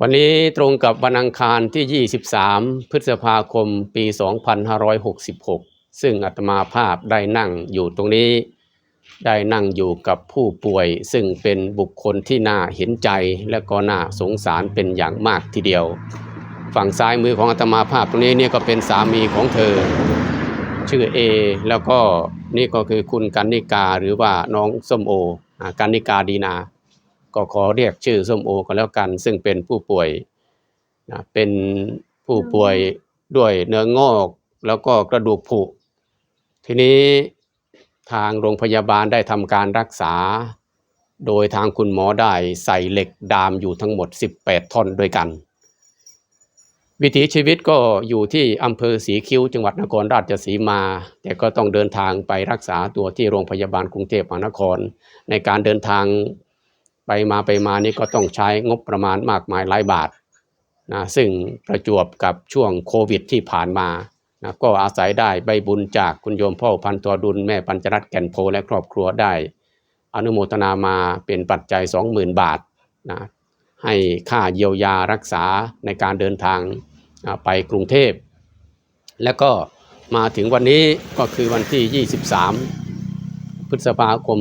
วันนี้ตรงกับวันอังคารที่ 23 พฤษภาคม ปี 2566 ซึ่งอาตมาภาพได้นั่งอยู่ตรงนี้ ได้นั่งอยู่กับผู้ป่วย ซึ่งเป็นบุคคลที่น่าเห็นใจและก็น่าสงสารเป็นอย่างมากทีเดียว ฝั่งซ้ายมือของอาตมาภาพตรงนี้เนี่ยก็เป็นสามีของเธอ ชื่อเอแล้วก็นี่ก็คือคุณกันนิกาหรือว่าน้องส้มโออ่ากันนิกาดีนา ก็ขอเรียกชื่อส้มโอก็แล้วกัน ซึ่งเป็นผู้ป่วยนะเป็นผู้ป่วยด้วยเนื้องอกแล้วก็กระดูกผุ ทีนี้ทางโรงพยาบาลได้ทำการรักษา โดยทางคุณหมอได้ใส่เหล็กดามอยู่ทั้งหมด 18 ท่อนด้วยกัน วิถีชีวิตก็อยู่ที่อำเภอศรีคิ้วจังหวัดนครราชสีมา แต่ก็ต้องเดินทางไปรักษาตัวที่โรงพยาบาลกรุงเทพมหานคร ในการเดินทาง ไปมาไปมานี่ก็ต้องใช้งบประมาณมากมายหลายบาทนะซึ่งประจวบกับช่วงโควิดที่ผ่านมานะก็อาศัยได้ใบบุญจากคุณโยมพ่อพันตัวดุลแม่ปัญจรัตแก่นโพและครอบครัวได้ อนุโมทนามาเป็นปัจจัย 20,000 บาทนะให้ค่าเยียวยารักษาในการเดินทางไปกรุงเทพ แล้วก็มาถึงวันนี้ก็คือวันที่ 23 ฤษภาคม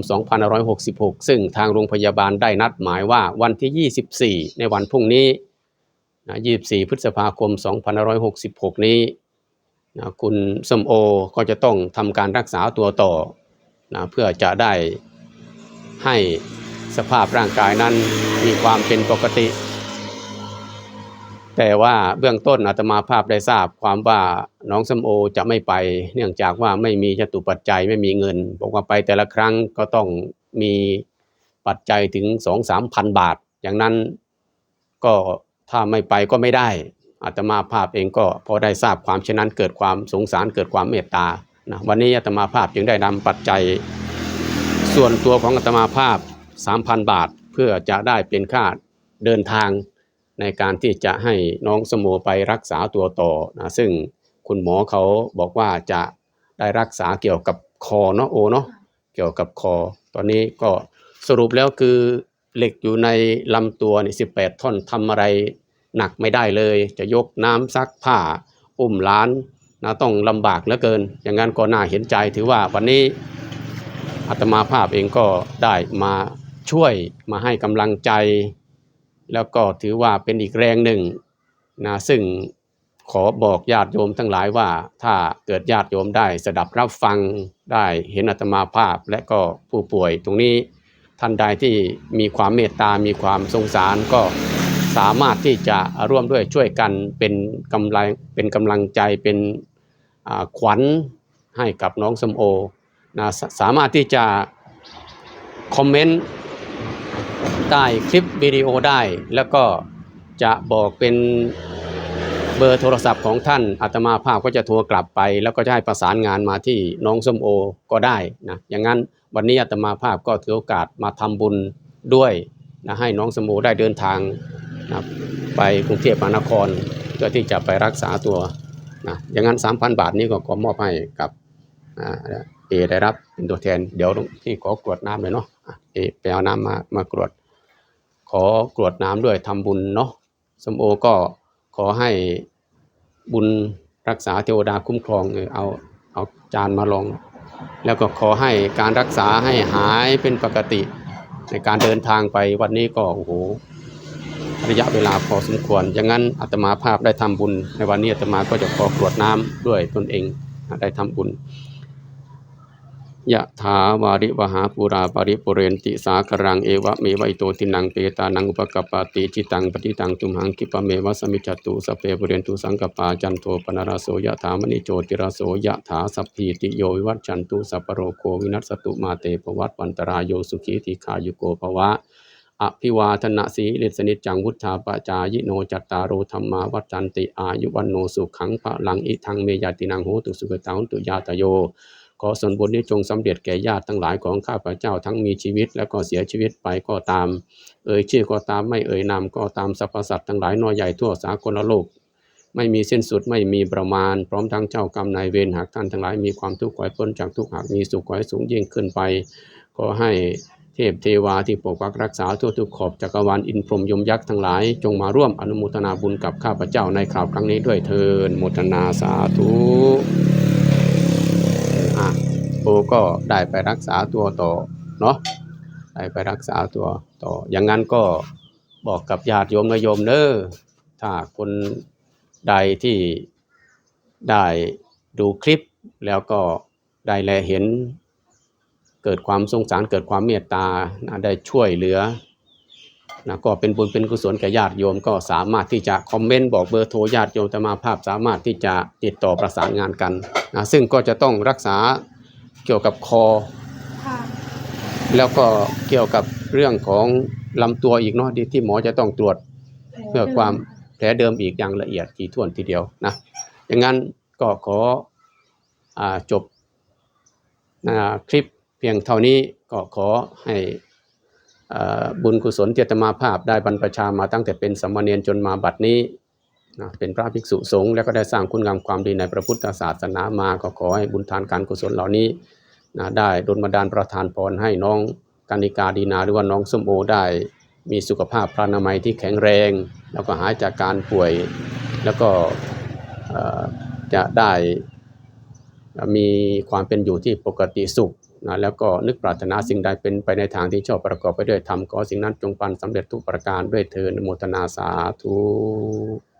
2566 ซึ่งทางโรงพยาบาลได้นัดหมายว่าวันที่ 24 ในวันพรุ่งนี้นะ24 พฤษภาคม 2566 นี้นะคุณสมโอก็จะต้องทำการรักษาตัวต่อนะเพื่อจะได้ให้สภาพร่างกายนั้นมีความเป็นปกติ แต่ว่าเบื้องต้นอาตมาภาพได้ทราบความว่าน้องสมโอจะไม่ไป เนื่องจากว่าไม่มีจตุปัจจัยไม่มีเงินบอกว่าไปแต่ละครั้งก็ต้องมีปัจจัยถึงสองสามพันบาท อย่างนั้นก็ถ้าไม่ไปก็ไม่ได้อาตมาภาพเองก็พอได้ทราบความเช่นนั้นเกิดความสงสารเกิดความเมตตานะวันนี้อาตมาภาพจึงได้นำปัจจัย ส่วนตัวของอาตมาภาพ 3,000 บาท เพื่อจะได้เป็นค่าเดินทาง ในการที่จะให้น้องสโมไปรักษาตัวต่อนะซึ่งคุณหมอเขาบอกว่าจะได้รักษาเกี่ยวกับคอเนาะโอเนาะเกี่ยวกับคอ ตอนนี้ก็สรุปแล้วคือเหล็กอยู่ในลำตัวนี่18ท่อนทำอะไรหนักไม่ได้เลย จะยกน้ำซักผ้าอุ้มหล้านนะต้องลำบากเหลือเกิน อย่างนั้นก็น่าเห็นใจถือว่าวันนี้อาตมาภาพเองก็ได้มาช่วยมาให้กำลังใจ แล้วก็ถือว่าเป็นอีกแรงหนึ่งนะซึ่งขอบอกญาติโยมทั้งหลายว่าถ้าเกิดญาติโยมได้สดับรับฟังได้เห็นอาตมาภาพและก็ผู้ป่วยตรงนี้ท่านใดที่มีความเมตตา มีความสงสารก็สามารถที่จะร่วมด้วยช่วยกันเป็นกำลังเป็นกำลังใจเป็นขวัญให้กับน้องสมโอนะสสามารถที่จะคอมเมนต์ ใต้คลิปวิดีโอได้ แล้วก็จะบอกเป็นเบอร์โทรศัพท์ของท่านอาตมาภาพก็จะโทรกลับไป แล้วก็จะให้ประสานงานมาที่น้องส้มโอก็ได้นะอย่างนั้นวันนี้อาตมาภาพก็ถือโอกาสมาทำบุญด้วยนะให้น้องสมโอได้เดินทางนะไปกรุงเทพมหานครเพื่อที่จะไปรักษาตัวนะอย่างนั้น 3,000 บาทนี้ก็ขอมอบให้กับเอได้รับเป็นตัวแทนเดี๋ยวที่ขอกรวดน้ำเลยเนาะอะเอไปเอาน้ำมามากรวด ขอกรวดน้ำด้วยทำบุญเนาะสมโอก็ขอให้บุญรักษาเทวดาคุ้มครองเออเอาเอาจานมาลอง แล้วก็ขอให้การรักษาให้หายเป็นปกติ ในการเดินทางไปวันนี้ก็โอ้โหระยะเวลาพอสมควรอย่างนั้นอาตมาภาพได้ทำบุญ ในวันนี้อาตมาก็จะขอกรวดน้ำด้วยตนเองได้ทำบุญ ยะถาวาริวหาปูราปริปุเรนติสาครังเอวะเมวะอิโตทินังเปตานังอุปกปปติจิตังปฏิตังตุมหังคิปะเมวะสมิจตุสเพปุเรนตุสังกปาจันโทปนารโสยะถามณิโจติราโสยะถาสัพพีติโยวิวัชชันตุสัพโรโควินัสตุมาเตปวัตวันตรายโยสุขีติขายุโกภวะอภิวาทนาสีลิสนิจจังวุธาปจายโนจัตตารโอธรรมาวัจันติอายุวันโนสุขังพระลังอิทังเมยตินังโหตุสุขตังตุยาตโย ขอส่วนบุญนี้จงสำเร็จแก่ญาติทั้งหลายของข้าพเจ้าทั้งมีชีวิต และก็เสียชีวิตไปก็ตาม เอ่ยชื่อก็ตามไม่เอ่ยนามก็ตามสรรพสัตว์ทั้งหลายน้อยใหญ่ทั่วสากลโลก ไม่มีสิ้นสุดไม่มีประมาณ พร้อมทั้งเจ้ากรรมนายเวรหากท่านทั้งหลายมีความทุกข์ขอให้พ้นจากทุกข์หากมีสุขขอให้สูงยิ่งขึ้นไปขอให้เทพเทวาที่ปกปักรักษาทั่วทุกขอบจักรวาลอินพรหมยมยักษ์ทั้งหลาย จงมาร่วมอนุโมทนาบุญกับข้าพเจ้าในคราวครั้งนี้ด้วยเทินโมทนาสาธุ โอก็ได้ไปรักษาตัวต่อเนาะได้ไปรักษาตัวต่อ อย่างนั้นก็บอกกับญาติโยมนะโยมเนอ้อถ้าคนใดที่ได้ดูคลิปแล้วก็ได้แลเห็น เกิดความสงสารเกิดความเมตตาได้ช่วยเหลือนะก็เป็นบุญเป็นกุศลแก่ญาติโยมก็สามารถที่จะคอมเมนต์บอกเบอร์โทรญาติโยมธรรมาภาพสามารถที่จะติดต่อประสานงานกันนะซึ่งก็จะต้องรักษา เกี่ยวกับคอ ค่ะ แล้วก็เกี่ยวกับเรื่องของลำตัวอีกเนาะที่ที่หมอจะต้องตรวจเพื่อความแผลเดิมอีกอย่างละเอียดถี่ถ้วนทีเดียวนะอย่างนั้นก็ขออาจบนะคลิปเพียงเท่านี้ก็ขอให้อ่าบุญกุศลเจตมาภาพได้บรรพชามาตั้งแต่เป็นสามเณรจนมาบัดนี้ นะเป็นพระภิกษุสงฆ์แล้วก็ได้สร้างคุณงามความดีในพระพุทธศาสนามาก็ขอให้บุญทานการกุศลเหล่านี้นะได้ดลบันดาลประทานพรให้น้องกานิกาดีนาหรือว่าน้องส้มโอได้มีสุขภาพพระนามัยที่แข็งแรง แล้วก็หายจากการป่วย แล้วก็จะได้มีความเป็นอยู่ที่ปกติสุขนะแล้วก็นึกปรารถนาสิ่งใดเป็นไปในทางที่ชอบประกอบไปด้วยธรรมขอสิ่งนั้นจงปันสำเร็จทุกประการด้วยเทินอนโมทนาสาธุ